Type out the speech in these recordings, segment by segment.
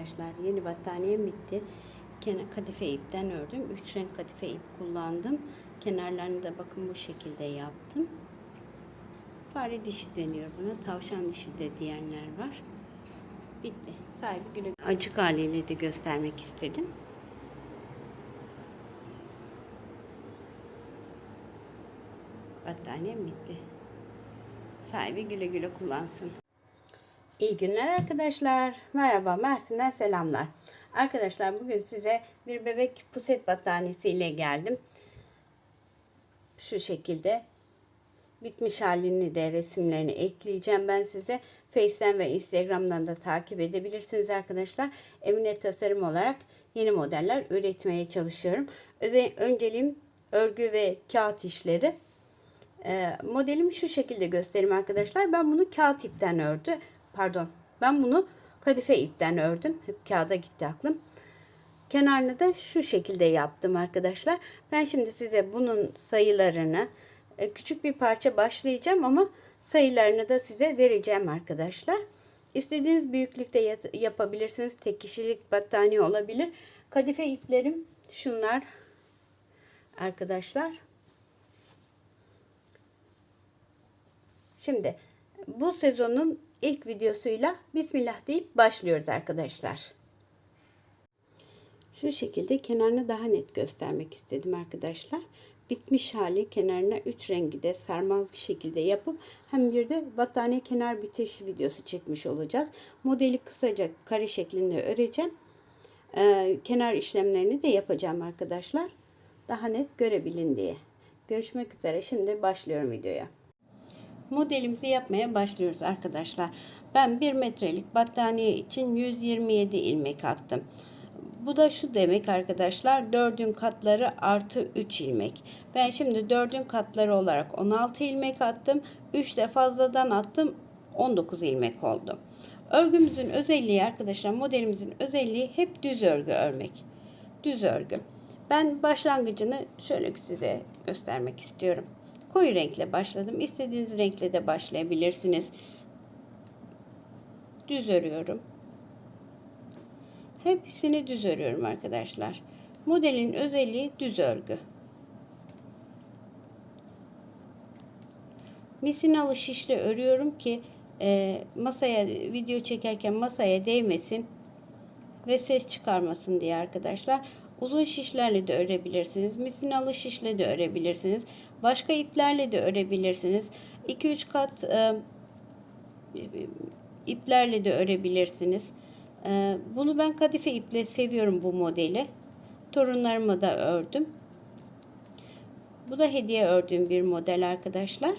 arkadaşlar. Yeni battaniyem bitti. Kadife ipten ördüm. Üç renk kadife ip kullandım. Kenarlarını da bakın bu şekilde yaptım. Fare dişi deniyor buna. Tavşan dişi de diyenler var. Bitti. Sahibi güle açık haliyle de göstermek istedim. Battaniyem bitti. Sahibi güle güle kullansın. İyi günler arkadaşlar. Merhaba Mersin'den selamlar. Arkadaşlar bugün size bir bebek puset battaniyesi ile geldim. Şu şekilde bitmiş halini de resimlerini ekleyeceğim ben size. Face'ten ve Instagram'dan da takip edebilirsiniz arkadaşlar. Emine Tasarım olarak yeni modeller üretmeye çalışıyorum. Özel, önceliğim örgü ve kağıt işleri. E, modelimi şu şekilde göstereyim arkadaşlar. Ben bunu kağıt ipten ördü. Pardon. Ben bunu kadife ipten ördüm. Hep kağıda gitti aklım. Kenarını da şu şekilde yaptım arkadaşlar. Ben şimdi size bunun sayılarını e, küçük bir parça başlayacağım ama sayılarını da size vereceğim arkadaşlar. İstediğiniz büyüklükte yapabilirsiniz. Tek kişilik battaniye olabilir. Kadife iplerim şunlar arkadaşlar. Şimdi bu sezonun ilk videosuyla Bismillah deyip başlıyoruz arkadaşlar. Şu şekilde kenarını daha net göstermek istedim arkadaşlar. Bitmiş hali kenarına 3 rengi de sarmal şekilde yapıp hem bir de battaniye kenar bitiş videosu çekmiş olacağız. Modeli kısaca kare şeklinde öreceğim. Ee, kenar işlemlerini de yapacağım arkadaşlar. Daha net görebilin diye. Görüşmek üzere. Şimdi başlıyorum videoya modelimizi yapmaya başlıyoruz arkadaşlar. Ben 1 metrelik battaniye için 127 ilmek attım. Bu da şu demek arkadaşlar 4'ün katları artı 3 ilmek. Ben şimdi 4'ün katları olarak 16 ilmek attım. 3 de fazladan attım 19 ilmek oldu. Örgümüzün özelliği arkadaşlar modelimizin özelliği hep düz örgü örmek. Düz örgü. Ben başlangıcını şöyle size göstermek istiyorum. Koyu renkle başladım. İstediğiniz renkle de başlayabilirsiniz. Düz örüyorum. Hepsini düz örüyorum arkadaşlar. Modelin özelliği düz örgü. Misinalı şişle örüyorum ki e, masaya video çekerken masaya değmesin ve ses çıkarmasın diye arkadaşlar. Uzun şişlerle de örebilirsiniz. Misinalı şişle de örebilirsiniz. Başka iplerle de örebilirsiniz. 2-3 kat e, iplerle de örebilirsiniz. E, bunu ben kadife iple seviyorum bu modeli. Torunlarıma da ördüm. Bu da hediye ördüğüm bir model arkadaşlar.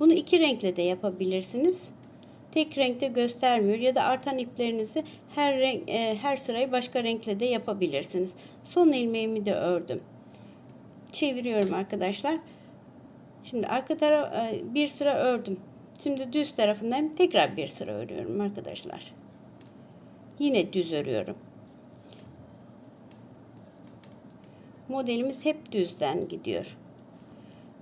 Bunu iki renkle de yapabilirsiniz. Tek renkte göstermiyor ya da artan iplerinizi her renk e, her sırayı başka renkle de yapabilirsiniz. Son ilmeğimi de ördüm çeviriyorum arkadaşlar. Şimdi arka taraf e, bir sıra ördüm. Şimdi düz tarafından tekrar bir sıra örüyorum arkadaşlar. Yine düz örüyorum. Modelimiz hep düzden gidiyor.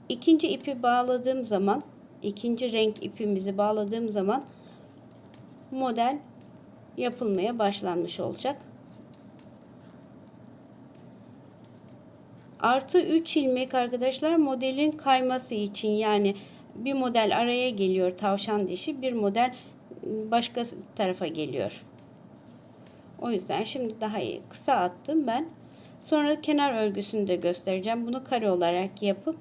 İkinci ipi bağladığım zaman, ikinci renk ipimizi bağladığım zaman model yapılmaya başlanmış olacak. Artı 3 ilmek arkadaşlar modelin kayması için yani bir model araya geliyor tavşan dişi bir model başka tarafa geliyor. O yüzden şimdi daha iyi kısa attım ben. Sonra kenar örgüsünü de göstereceğim. Bunu kare olarak yapıp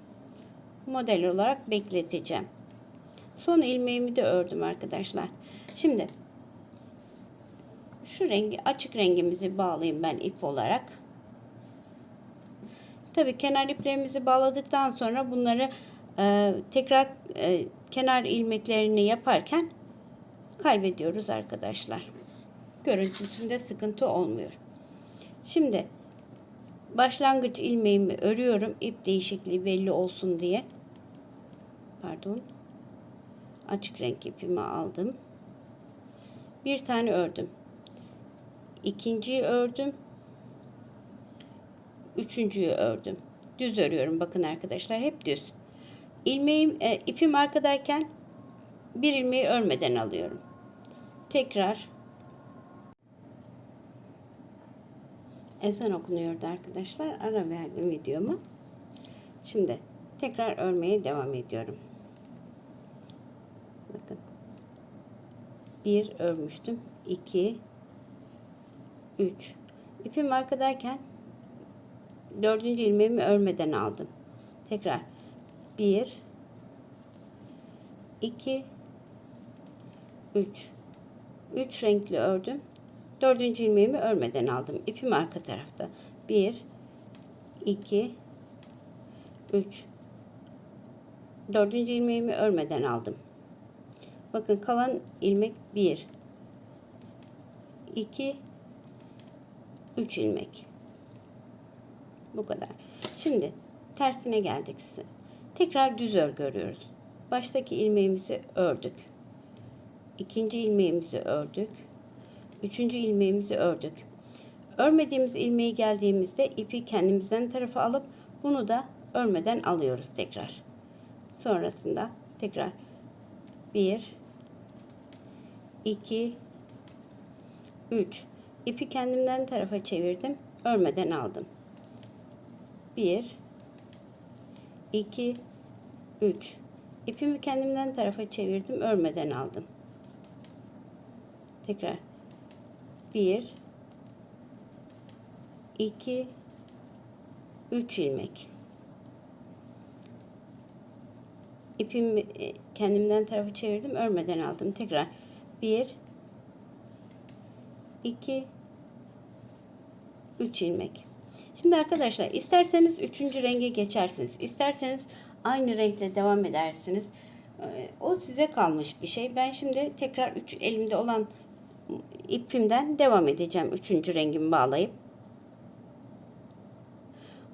model olarak bekleteceğim. Son ilmeğimi de ördüm arkadaşlar. Şimdi şu rengi açık rengimizi bağlayayım ben ip olarak. Tabii kenar iplerimizi bağladıktan sonra bunları e, tekrar e, kenar ilmeklerini yaparken kaybediyoruz arkadaşlar. Görüntüsünde sıkıntı olmuyor. Şimdi başlangıç ilmeğimi örüyorum. ip değişikliği belli olsun diye. Pardon. Açık renk ipimi aldım. Bir tane ördüm. İkinciyi ördüm üçüncüyü ördüm. Düz örüyorum bakın arkadaşlar hep düz. İlmeğim e, ipim arkadayken bir ilmeği örmeden alıyorum. tekrar ezan okunuyordu arkadaşlar. Ara verdim videomu. Şimdi tekrar örmeye devam ediyorum. Bakın. Bir örmüştüm. 2 3 İpim arkadayken dördüncü ilmeğimi örmeden aldım. Tekrar 1 2 3 3 renkli ördüm. Dördüncü ilmeğimi örmeden aldım. İpim arka tarafta. 1 2 3 Dördüncü ilmeğimi örmeden aldım. Bakın kalan ilmek 1 2 3 ilmek. Bu kadar. Şimdi tersine geldik. Tekrar düz örgü örüyoruz. Baştaki ilmeğimizi ördük. İkinci ilmeğimizi ördük. Üçüncü ilmeğimizi ördük. Örmediğimiz ilmeği geldiğimizde ipi kendimizden tarafa alıp bunu da örmeden alıyoruz tekrar. Sonrasında tekrar 1 2 3 ipi kendimden tarafa çevirdim. Örmeden aldım. 1 2 3 ipimi kendimden tarafa çevirdim. Örmeden aldım. Tekrar 1 2 3 ilmek. İpimi e, kendimden tarafa çevirdim. Örmeden aldım. Tekrar 1 2 3 ilmek. Şimdi arkadaşlar isterseniz üçüncü renge geçersiniz. İsterseniz aynı renkle devam edersiniz. Ee, o size kalmış bir şey. Ben şimdi tekrar 3 elimde olan ipimden devam edeceğim. Üçüncü rengimi bağlayıp.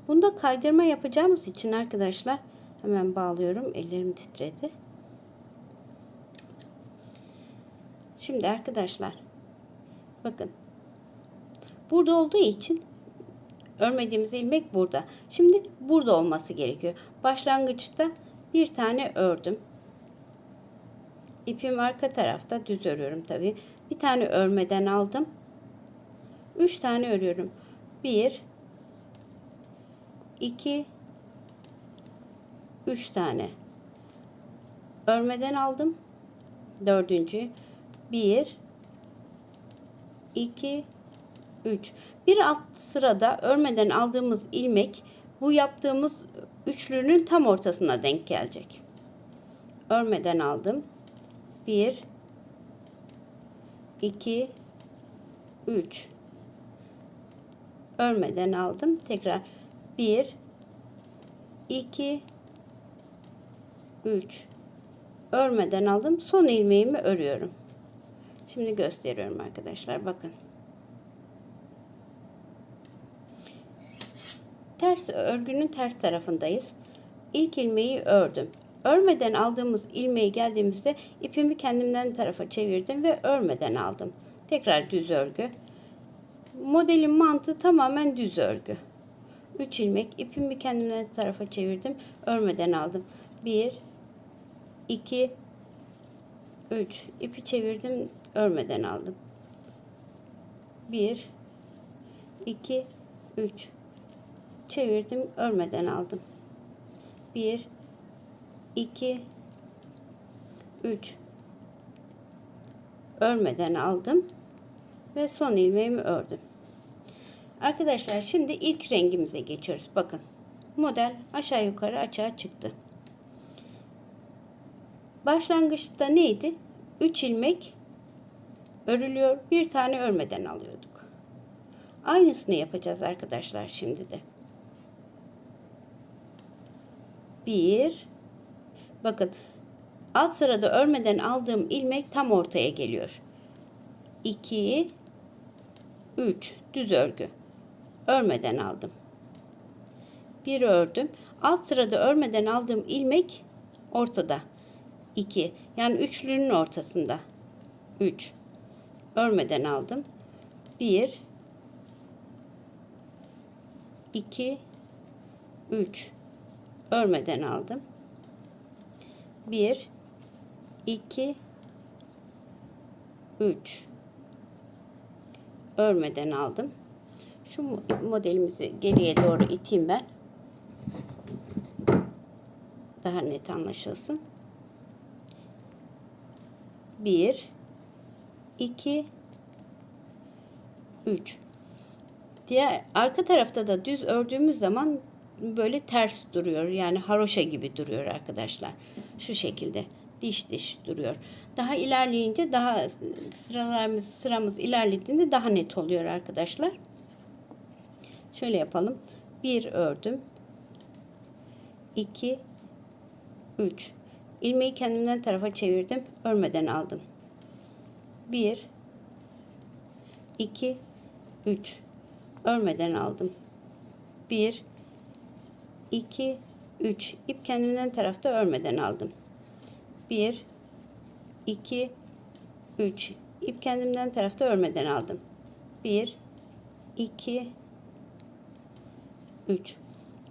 Bunda kaydırma yapacağımız için arkadaşlar hemen bağlıyorum. Ellerim titredi. Şimdi arkadaşlar bakın burada olduğu için örmediğimiz ilmek burada. Şimdi burada olması gerekiyor. Başlangıçta bir tane ördüm. İpim arka tarafta düz örüyorum tabi. Bir tane örmeden aldım. Üç tane örüyorum. Bir, iki, üç tane. Örmeden aldım. Dördüncü. Bir, iki, üç. Bir alt sırada örmeden aldığımız ilmek bu yaptığımız üçlünün tam ortasına denk gelecek. Örmeden aldım. 1 2 3 örmeden aldım. Tekrar 1 2 3 örmeden aldım. Son ilmeğimi örüyorum. Şimdi gösteriyorum arkadaşlar. Bakın. Ters örgünün ters tarafındayız. İlk ilmeği ördüm. Örmeden aldığımız ilmeği geldiğimizde ipimi kendimden tarafa çevirdim ve örmeden aldım. Tekrar düz örgü. Modelin mantığı tamamen düz örgü. 3 ilmek ipimi kendimden tarafa çevirdim. Örmeden aldım. 1 2 3 ipi çevirdim. Örmeden aldım. 1 2 3 çevirdim. Örmeden aldım. 1 2 3 örmeden aldım ve son ilmeğimi ördüm. Arkadaşlar şimdi ilk rengimize geçiyoruz. Bakın model aşağı yukarı açığa çıktı. Başlangıçta neydi? 3 ilmek örülüyor. Bir tane örmeden alıyorduk. Aynısını yapacağız arkadaşlar şimdi de. 1 Bakın alt sırada örmeden aldığım ilmek tam ortaya geliyor. 2 3 düz örgü. Örmeden aldım. Bir ördüm. Alt sırada örmeden aldığım ilmek ortada. 2 yani üçlünün ortasında. 3 örmeden aldım. 1 2 3 örmeden aldım. 1 2 3 örmeden aldım. Şu modelimizi geriye doğru iteyim ben. Daha net anlaşılsın. 1 2 3 Diğer arka tarafta da düz ördüğümüz zaman böyle ters duruyor. Yani haroşa gibi duruyor arkadaşlar. Şu şekilde diş diş duruyor. Daha ilerleyince daha sıralarımız sıramız ilerlediğinde daha net oluyor arkadaşlar. Şöyle yapalım. 1 ördüm. 2 3 ilmeği kendimden tarafa çevirdim. Örmeden aldım. 1 2 3 örmeden aldım. 1 2 3 ip kendimden tarafta örmeden aldım. 1 2 3 ip kendimden tarafta örmeden aldım. 1 2 3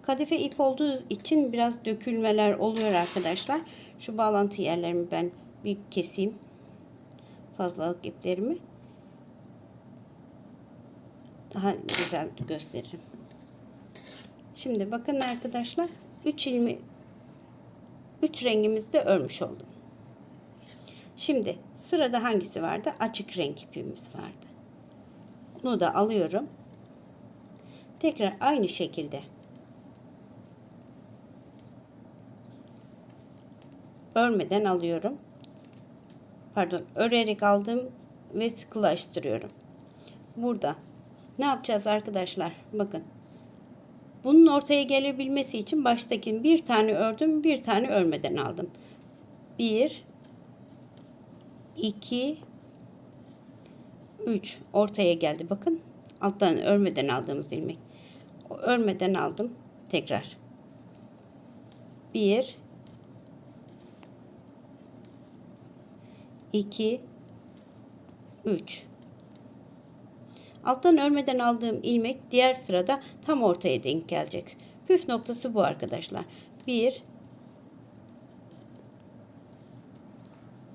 Kadife ip olduğu için biraz dökülmeler oluyor arkadaşlar. Şu bağlantı yerlerimi ben bir keseyim. Fazlalık iplerimi. Daha güzel gösteririm. Şimdi bakın arkadaşlar 3 ilmi 3 rengimizi de örmüş oldum. Şimdi sırada hangisi vardı? Açık renk ipimiz vardı. Bunu da alıyorum. Tekrar aynı şekilde örmeden alıyorum. Pardon, örerek aldım ve sıkılaştırıyorum. Burada ne yapacağız arkadaşlar? Bakın. Bunun ortaya gelebilmesi için baştaki bir tane ördüm, bir tane örmeden aldım. 1 2 3 ortaya geldi. Bakın. Alttan örmeden aldığımız ilmek. Örmeden aldım. Tekrar. 1 2 3 Alttan örmeden aldığım ilmek diğer sırada tam ortaya denk gelecek. Püf noktası bu arkadaşlar. 1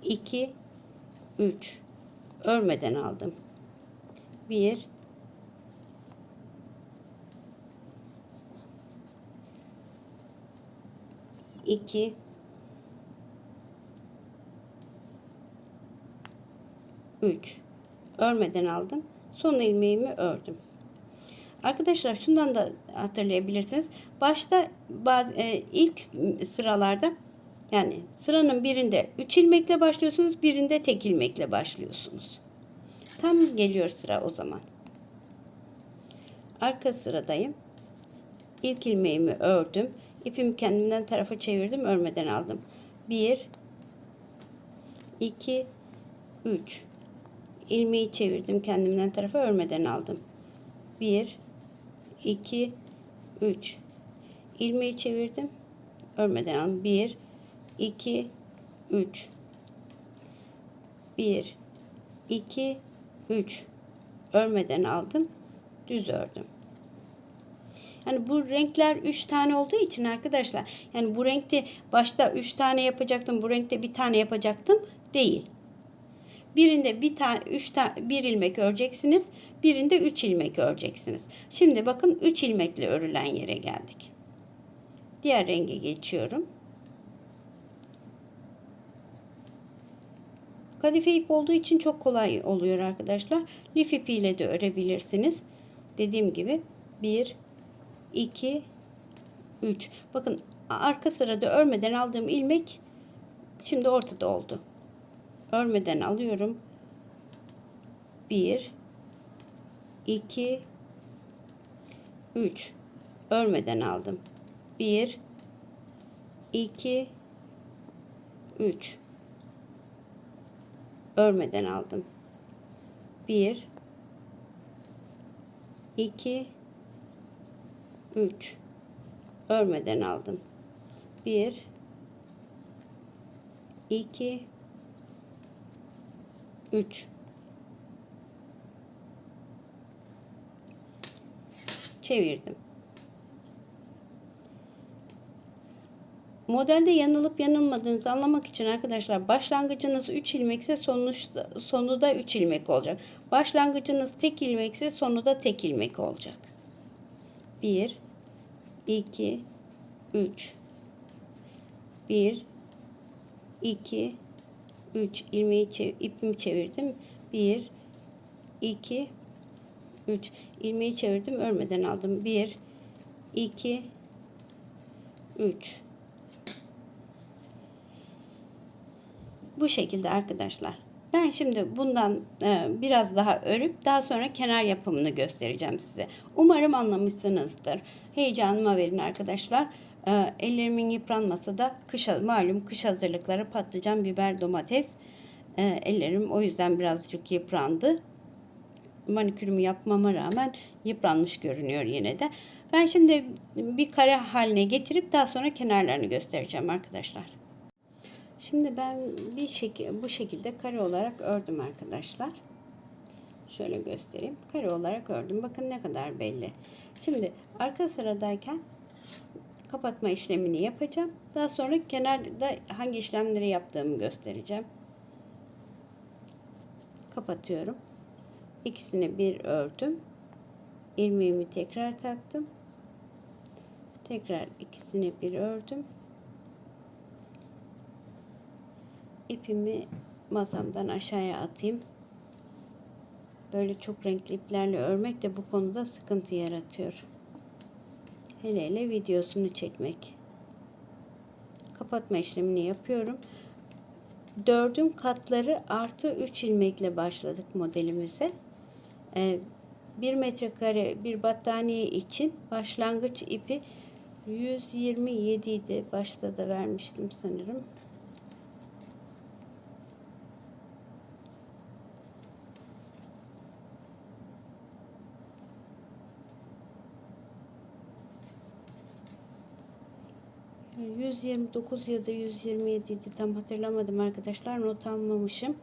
2 3 örmeden aldım. 1 2 3 örmeden aldım. Son ilmeğimi ördüm. Arkadaşlar şundan da hatırlayabilirsiniz. Başta bazı, e, ilk sıralarda yani sıranın birinde 3 ilmekle başlıyorsunuz, birinde tek ilmekle başlıyorsunuz. Tam geliyor sıra o zaman. Arka sıradayım. İlk ilmeğimi ördüm. İpimi kendimden tarafa çevirdim, örmeden aldım. 1 2 3 ilmeği çevirdim kendimden tarafa örmeden aldım. 1 2 3 ilmeği çevirdim örmeden aldım. 1 2 3 1 2 3 örmeden aldım. Düz ördüm. Yani bu renkler 3 tane olduğu için arkadaşlar yani bu renkte başta 3 tane yapacaktım. Bu renkte bir tane yapacaktım. Değil. Birinde bir tane üç tane bir ilmek öreceksiniz. Birinde üç ilmek öreceksiniz. Şimdi bakın üç ilmekle örülen yere geldik. Diğer renge geçiyorum. Kadife ip olduğu için çok kolay oluyor arkadaşlar. Lif ipiyle de örebilirsiniz. Dediğim gibi 1 2 3 bakın arka sırada örmeden aldığım ilmek şimdi ortada oldu örmeden alıyorum. 1 2 3 örmeden aldım. 1 2 3 örmeden aldım. 1 2 3 örmeden aldım. 1 2 3 çevirdim. Modelde yanılıp yanılmadığınızı anlamak için arkadaşlar başlangıcınız 3 ilmekse sonuçta, sonu da 3 ilmek olacak. Başlangıcınız tek ilmekse sonu da tek ilmek olacak. 1 2 3 1 2 3 ilmeği ipimi çevirdim. 1 2 3 ilmeği çevirdim örmeden aldım. 1 2 3 Bu şekilde arkadaşlar. Ben şimdi bundan e, biraz daha örüp daha sonra kenar yapımını göstereceğim size. Umarım anlamışsınızdır. Heyecanıma verin arkadaşlar. E, ellerimin yıpranması da kış, malum kış hazırlıkları patlıcan, biber, domates. E, ellerim o yüzden birazcık yıprandı. Manikürümü yapmama rağmen yıpranmış görünüyor yine de. Ben şimdi bir kare haline getirip daha sonra kenarlarını göstereceğim arkadaşlar. Şimdi ben bir şekil bu şekilde kare olarak ördüm arkadaşlar. Şöyle göstereyim. Kare olarak ördüm. Bakın ne kadar belli. Şimdi arka sıradayken kapatma işlemini yapacağım. Daha sonra kenarda hangi işlemleri yaptığımı göstereceğim. Kapatıyorum. İkisini bir ördüm. İlmeğimi tekrar taktım. Tekrar ikisini bir ördüm. ipimi masamdan aşağıya atayım. Böyle çok renkli iplerle örmek de bu konuda sıkıntı yaratıyor. Hele hele videosunu çekmek. Kapatma işlemini yapıyorum. Dördün katları artı 3 ilmekle başladık modelimize. Ee, 1 metrekare bir battaniye için başlangıç ipi 127 idi. Başta da vermiştim sanırım. Yani 129 ya da 127 idi tam hatırlamadım arkadaşlar not almamışım.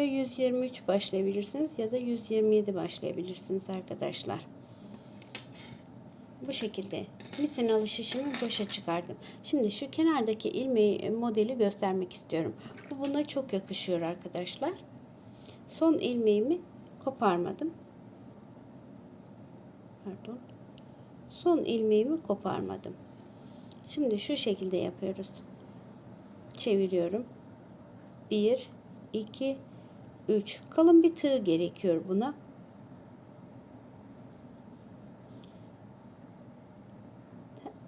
Ya 123 başlayabilirsiniz ya da 127 başlayabilirsiniz arkadaşlar. Bu şekilde misin alışışımı boşa çıkardım. Şimdi şu kenardaki ilmeği modeli göstermek istiyorum. Bu buna çok yakışıyor arkadaşlar. Son ilmeğimi koparmadım. Pardon. Son ilmeğimi koparmadım. Şimdi şu şekilde yapıyoruz. Çeviriyorum. 1 2 3. Kalın bir tığ gerekiyor buna.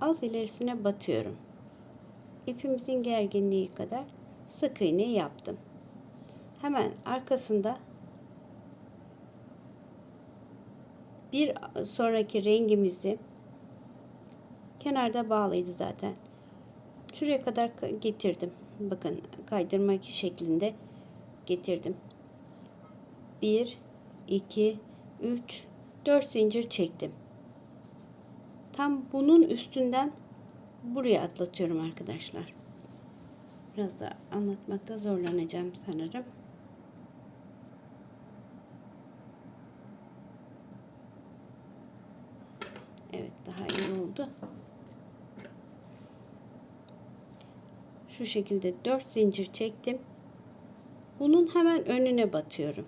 Az ilerisine batıyorum. İpimizin gerginliği kadar sık iğne yaptım. Hemen arkasında bir sonraki rengimizi kenarda bağlıydı zaten. Şuraya kadar getirdim. Bakın kaydırma şeklinde getirdim. 1 2 3 4 zincir çektim. Tam bunun üstünden buraya atlatıyorum arkadaşlar. Biraz da anlatmakta zorlanacağım sanırım. Evet daha iyi oldu. Şu şekilde 4 zincir çektim. Bunun hemen önüne batıyorum.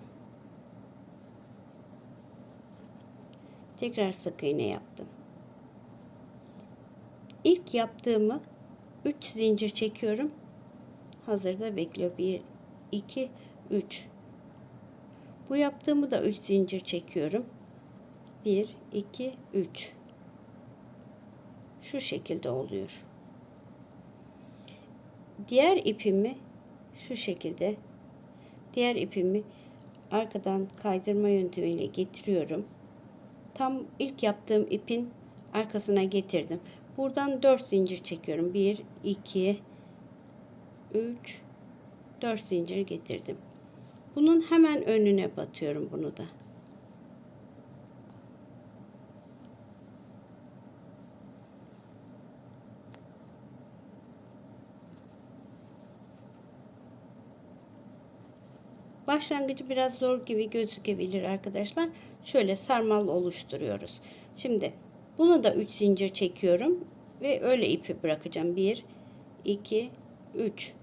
Tekrar sık iğne yaptım. İlk yaptığımı 3 zincir çekiyorum. Hazırda bekliyor. 1 2 3 Bu yaptığımı da 3 zincir çekiyorum. 1 2 3 Şu şekilde oluyor. Diğer ipimi şu şekilde diğer ipimi arkadan kaydırma yöntemiyle getiriyorum tam ilk yaptığım ipin arkasına getirdim. Buradan 4 zincir çekiyorum. 1 2 3 4 zincir getirdim. Bunun hemen önüne batıyorum bunu da. Başlangıcı biraz zor gibi gözükebilir arkadaşlar. Şöyle sarmal oluşturuyoruz. Şimdi bunu da 3 zincir çekiyorum ve öyle ipi bırakacağım. 1 2 3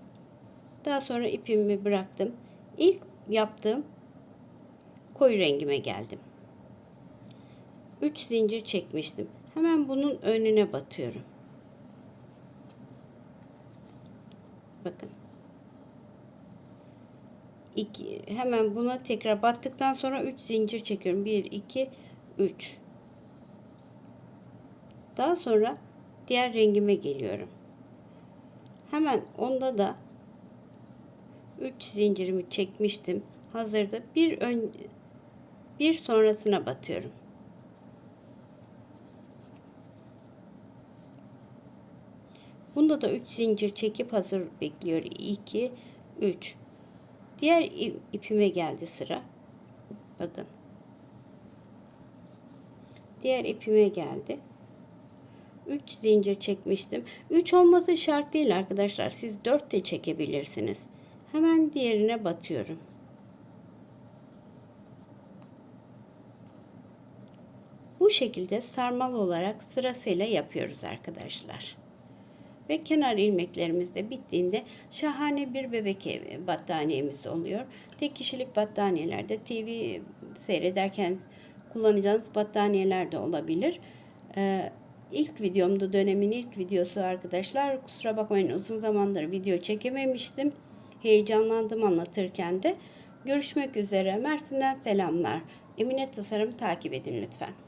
Daha sonra ipimi bıraktım. İlk yaptığım koyu rengime geldim. 3 zincir çekmiştim. Hemen bunun önüne batıyorum. Bakın. 2 hemen buna tekrar battıktan sonra 3 zincir çekiyorum. 1 2 3 Daha sonra diğer rengime geliyorum. Hemen onda da 3 zincirimi çekmiştim. Hazırda bir ön bir sonrasına batıyorum. Bunda da 3 zincir çekip hazır bekliyor. 2 3 Diğer ipime geldi sıra. Bakın. Diğer ipime geldi. 3 zincir çekmiştim. 3 olması şart değil arkadaşlar. Siz 4 de çekebilirsiniz. Hemen diğerine batıyorum. Bu şekilde sarmal olarak sırasıyla yapıyoruz arkadaşlar. Ve kenar ilmeklerimiz de bittiğinde şahane bir bebek evi battaniyemiz oluyor. Tek kişilik battaniyelerde TV seyrederken kullanacağınız battaniyeler de olabilir. Ee, ilk videomda dönemin ilk videosu arkadaşlar. Kusura bakmayın uzun zamandır video çekememiştim. Heyecanlandım anlatırken de. Görüşmek üzere. Mersin'den selamlar. Emine Tasarım takip edin lütfen.